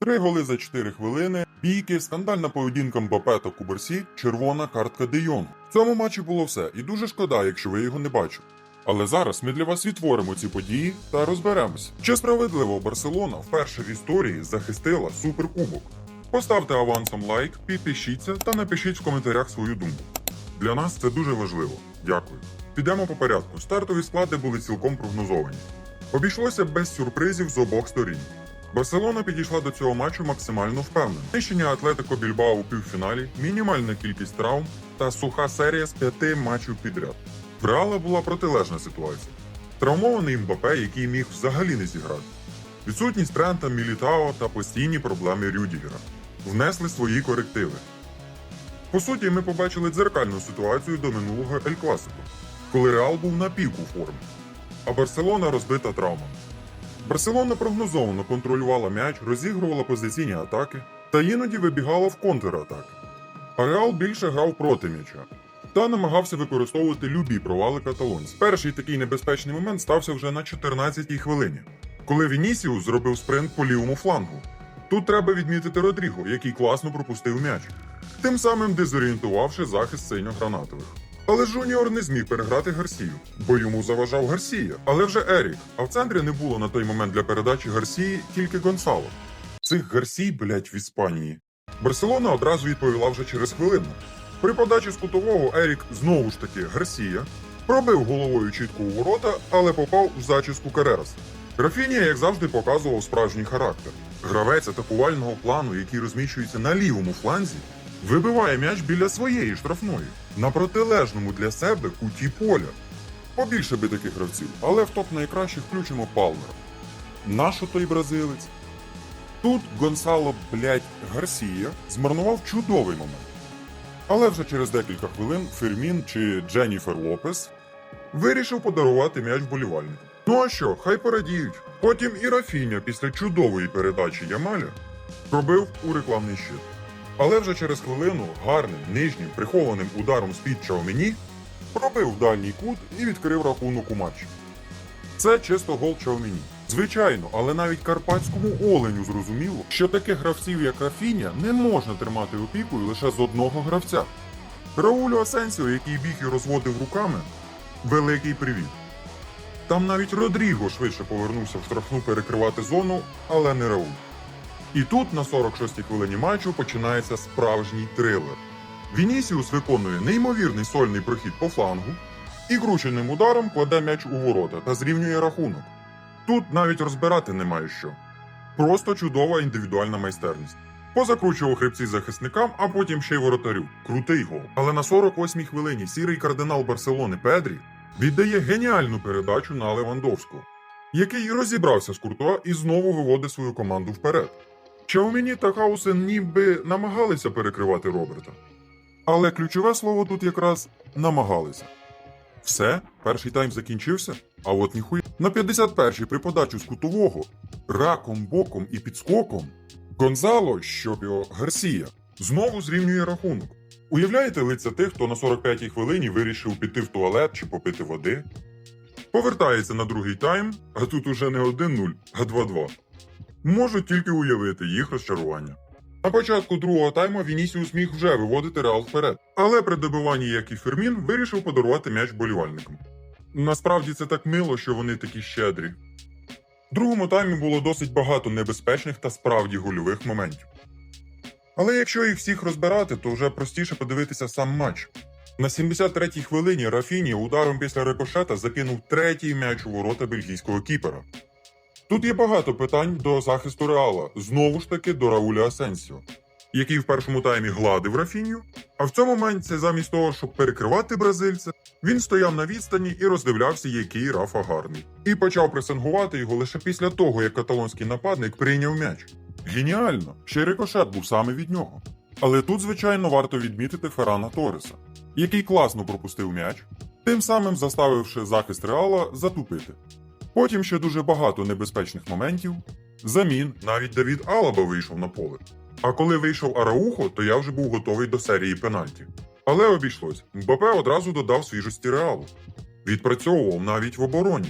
Три голи за 4 хвилини, бійки, скандальна поведінка Мбапе та Куберсі, червона картка Де Йонгу. В цьому матчі було все, і дуже шкода, якщо ви його не бачили. Але зараз ми для вас відтворимо ці події та розберемося. Чи справедливо Барселона вперше в історії захистила суперкубок? Поставте авансом лайк, підпишіться та напишіть в коментарях свою думку. Для нас це дуже важливо. Дякую. Підемо по порядку. Стартові склади були цілком прогнозовані. Обійшлося без сюрпризів з обох сторін. Барселона підійшла до цього матчу максимально впевнено. Нищення Атлетико Більбао у півфіналі, мінімальна кількість травм та суха серія з п'яти матчів підряд. В Реала була протилежна ситуація. Травмований Мбапе, який міг взагалі не зіграти. Відсутність Трента, Мілітао та постійні проблеми Рюдігера внесли свої корективи. По суті, ми побачили дзеркальну ситуацію до минулого Ель Класико, коли Реал був на піку форми, а Барселона розбита травмами. Барселона прогнозовано контролювала м'яч, розігрувала позиційні атаки та іноді вибігала в контратаки. А Реал більше грав проти м'яча та намагався використовувати любі провали каталонців. Перший такий небезпечний момент стався вже на 14-й хвилині, коли Вінісіус зробив спринт по лівому флангу. Тут треба відмітити Родріго, який класно пропустив м'яч, тим самим дезорієнтувавши захист синьо-гранатових. Але Жуніор не зміг переграти Гарсію, бо йому заважав Гарсія, але вже Ерік. А в центрі не було на той момент для передачі Гарсії тільки Гонсало. Цих Гарсій, блять, в Іспанії. Барселона одразу відповіла вже через хвилину. При подачі з кутового Ерік знову ж таки Гарсія пробив головою чітко у ворота, але попав в зачіску Карераса. Рафінія, як завжди, показував справжній характер. Гравець атакувального плану, який розміщується на лівому фланзі, вибиває м'яч біля своєї штрафної, на протилежному для себе куті поля. Побільше би таких гравців, але в топ найкращих включимо Палмера. Нащо той бразилець? Тут Гонсало, блять, Гарсія змарнував чудовий момент. Але вже через декілька хвилин Фермін чи Дженніфер Лопес вирішив подарувати м'яч болівальнику. Ну а що, хай порадіють. Потім і Рафіня після чудової передачі Ямаля пробив у рекламний щит. Але вже через хвилину гарним нижнім прихованим ударом з-під Чаумені пробив дальній кут і відкрив рахунок у матчі. Це чисто гол Чаумені. Звичайно, але навіть карпатському оленю зрозуміло, що таких гравців, як Рафіня, не можна тримати опікою лише з одного гравця. Раулю Асенсіо, який біг і розводив руками, великий привіт. Там навіть Родріго швидше повернувся в штрафну перекривати зону, але не Рауль. І тут на 46-й хвилині матчу починається справжній трилер. Вінісіус виконує неймовірний сольний прохід по флангу і крученим ударом кладе м'яч у ворота та зрівнює рахунок. Тут навіть розбирати немає що. Просто чудова індивідуальна майстерність. Позакручував хребці захисникам, а потім ще й воротарю. Крутий гол. Але на 48-й хвилині сірий кардинал Барселони Педрі віддає геніальну передачу на Левандовського, який розібрався з Куртуа і знову виводить свою команду вперед. Чаумені та Хаусен ніби намагалися перекривати Роберта. Але ключове слово тут якраз намагалися. Все, перший тайм закінчився, а от ніхуя. На 51-й при подачу з кутового, раком, боком і підскоком Гонзало, щоб його Гарсія, знову зрівнює рахунок. Уявляєте лиця тих, хто на 45-й хвилині вирішив піти в туалет чи попити води? Повертається на другий тайм, а тут уже не 1-0, а 2-2. Можу тільки уявити їх розчарування. На початку другого тайму Вінісіус міг вже виводити Реал вперед, але при добиванні, як і Фермін, вирішив подарувати м'яч болівальникам. Насправді це так мило, що вони такі щедрі. В другому таймі було досить багато небезпечних та справді гольових моментів. Але якщо їх всіх розбирати, то вже простіше подивитися сам матч. На 73-й хвилині Рафіні ударом після рикошета закинув третій м'яч у ворота бельгійського кіпера. Тут є багато питань до захисту Реала, знову ж таки до Рауля Асенсіо, який в першому таймі гладив Рафіню, а в цьому моменті, замість того, щоб перекривати бразильця, він стояв на відстані і роздивлявся, який Рафа гарний. І почав пресингувати його лише після того, як каталонський нападник прийняв м'яч. Геніально! Ще рикошет був саме від нього. Але тут, звичайно, варто відмітити Феррана Торреса, який класно пропустив м'яч, тим самим заставивши захист Реала затупити. Потім ще дуже багато небезпечних моментів. Замін навіть Давід Алаба вийшов на поле. А коли вийшов Араухо, то я вже був готовий до серії пенальті. Але обійшлось. Мбапе одразу додав свіжості реалу. Відпрацьовував навіть в обороні.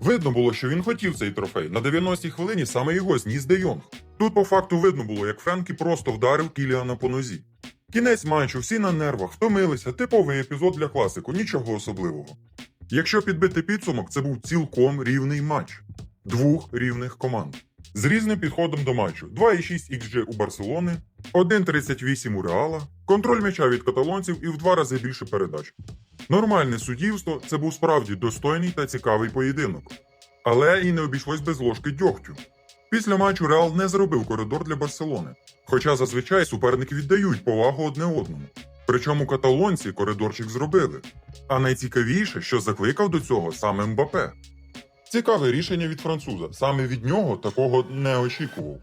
Видно було, що він хотів цей трофей. На 90-й хвилині саме його зніс Де Йонг. Тут по факту видно було, як Френкі просто вдарив Кіліана по нозі. Кінець матчу, всі на нервах, втомилися, типовий епізод для класику, нічого особливого. Якщо підбити підсумок, це був цілком рівний матч двох рівних команд. З різним підходом до матчу: 2,6 XG у Барселони, 1,38 у Реала, контроль м'яча від каталонців і в два рази більше передач. Нормальне суддівство це був справді достойний та цікавий поєдинок. Але і не обійшлось без ложки дьогтю. Після матчу Реал не зробив коридор для Барселони, хоча зазвичай суперники віддають повагу одне одному. Причому каталонці коридорчик зробили. А найцікавіше, що закликав до цього саме Мбапе. Цікаве рішення від француза. Саме від нього такого не очікував.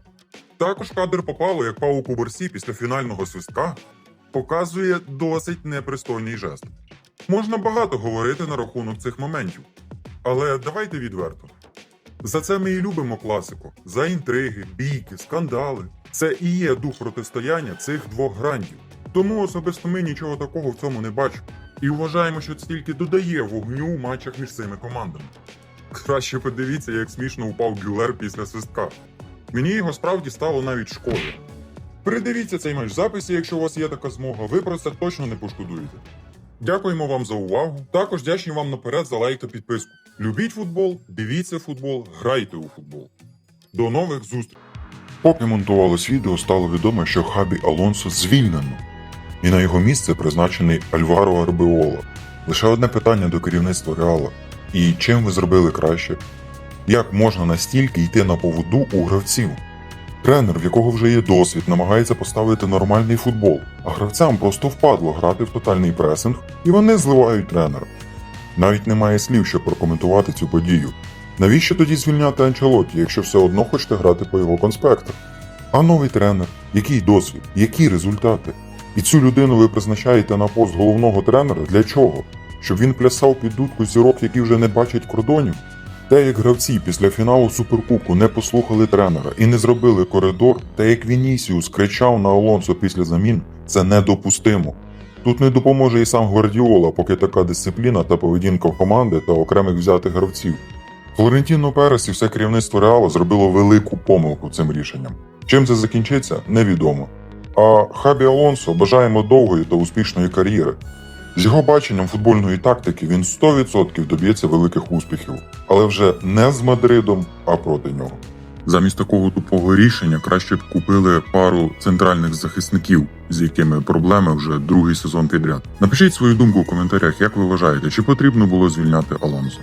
Також кадр попало, як Пау Куберсі після фінального свистка показує досить непристойний жест. Можна багато говорити на рахунок цих моментів, але давайте відверто. За це ми і любимо класику: за інтриги, бійки, скандали. Це і є дух протистояння цих двох грандів. Тому особисто ми нічого такого в цьому не бачимо. І вважаємо, що це тільки додає вогню у матчах між цими командами. Краще подивіться, як смішно упав Гюлер після свистка. Мені його справді стало навіть шкода. Передивіться цей матч в записі, якщо у вас є така змога, ви про це точно не пошкодуєте. Дякуємо вам за увагу. Також дячні вам наперед за лайк та підписку. Любіть футбол, дивіться футбол, грайте у футбол. До нових зустрічей. Поки монтувалось відео, стало відомо, що Хабі Алонсо звільнено, і на його місце призначений Альваро Арбеола. Лише одне питання до керівництва Реала. І чим ви зробили краще? Як можна настільки йти на поводу у гравців? Тренер, в якого вже є досвід, намагається поставити нормальний футбол, а гравцям просто впадло грати в тотальний пресинг, і вони зливають тренера. Навіть немає слів, щоб прокоментувати цю подію. Навіщо тоді звільняти Анчелоті, якщо все одно хочете грати по його конспектах? А новий тренер, який досвід, які результати? І цю людину ви призначаєте на пост головного тренера для чого? Щоб він плясав під дудку зірок, які вже не бачать кордонів? Те, як гравці після фіналу Суперкубку не послухали тренера і не зробили коридор, та як Вінісіус кричав на Алонсо після замін, це недопустимо. Тут не допоможе і сам Гвардіола, поки така дисципліна та поведінка команди та окремих взятих гравців. Флорентіно Перес і все керівництво Реала зробило велику помилку цим рішенням. Чим це закінчиться, невідомо. А Хабі Алонсо бажаємо довгої та успішної кар'єри. З його баченням футбольної тактики він 100% доб'ється великих успіхів, але вже не з Мадридом, а проти нього. Замість такого тупого рішення краще б купили пару центральних захисників, з якими проблеми вже другий сезон підряд. Напишіть свою думку в коментарях, як ви вважаєте, чи потрібно було звільняти Алонсо.